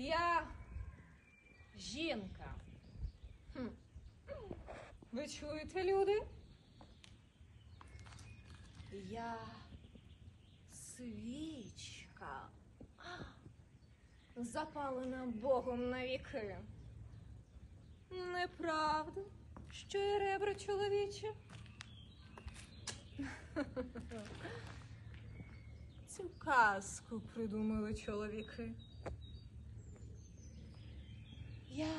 Я жінка. Хм. Ви чуєте, люди? Я свічка. Запалена Богом на віки. Неправда, що і ребра чоловічі. Цю казку придумали чоловіки. Я.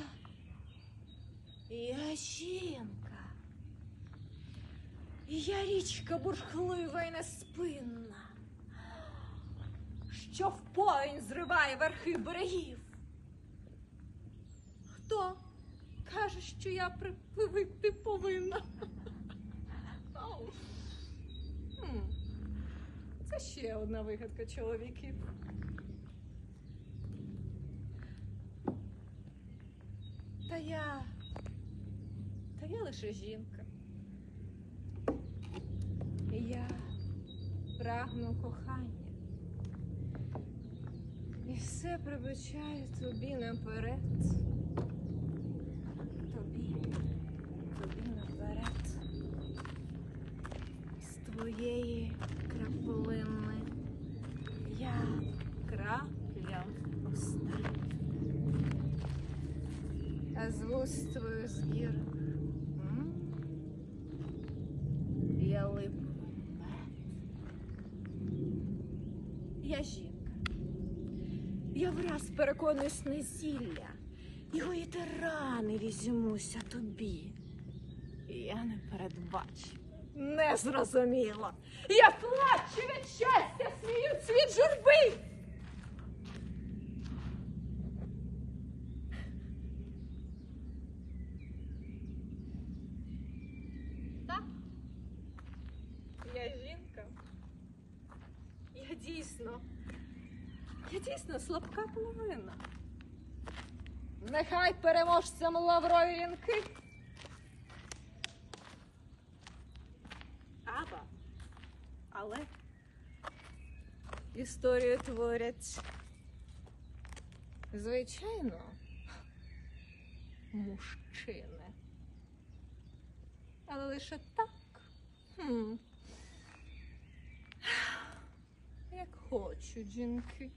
Я жінка. Я річка бурхлива і неспинна, що в повінь зриває верхи берегів. Хто каже, що я припливти повинна? Це ще одна вигадка чоловіків. Та я. Та я лише жінка. Я прагну кохання. І все прибачаю тобі наперед. Тобі, тобі наперед. З твоєї краплини я крапля остання. А з вуст твою збір Я жінка. Я враз переконуюсь не зілля, і гоїти рани візьмуся тобі. Я не передбачу. Не зрозуміла. Я плачу від щастя, сміюсь від журби. Так, я жінка. Я дійсно. Я дійсно слабка половина. Нехай переможцям лаврові вінки. Аба. Але історію творять. Звичайно, мужчини. Але лише так. Хм. Хочуть жінки.